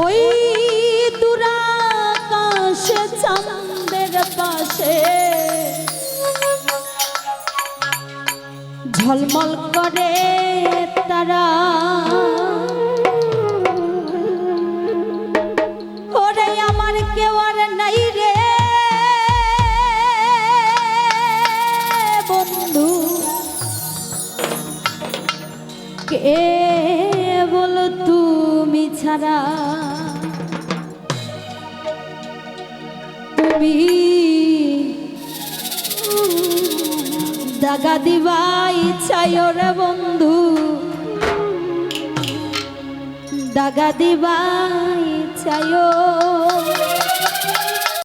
ওই দুরাকাশে, চাঁদের পাশে। ঝলমল করে তারা। ওরে আমার কেউ আর নাই রে। বন্ধু কে বলো তুমি ছাড়া তুমি দাগা দিবাই চাই রে বন্ধু। দাগা দিবাই চাইও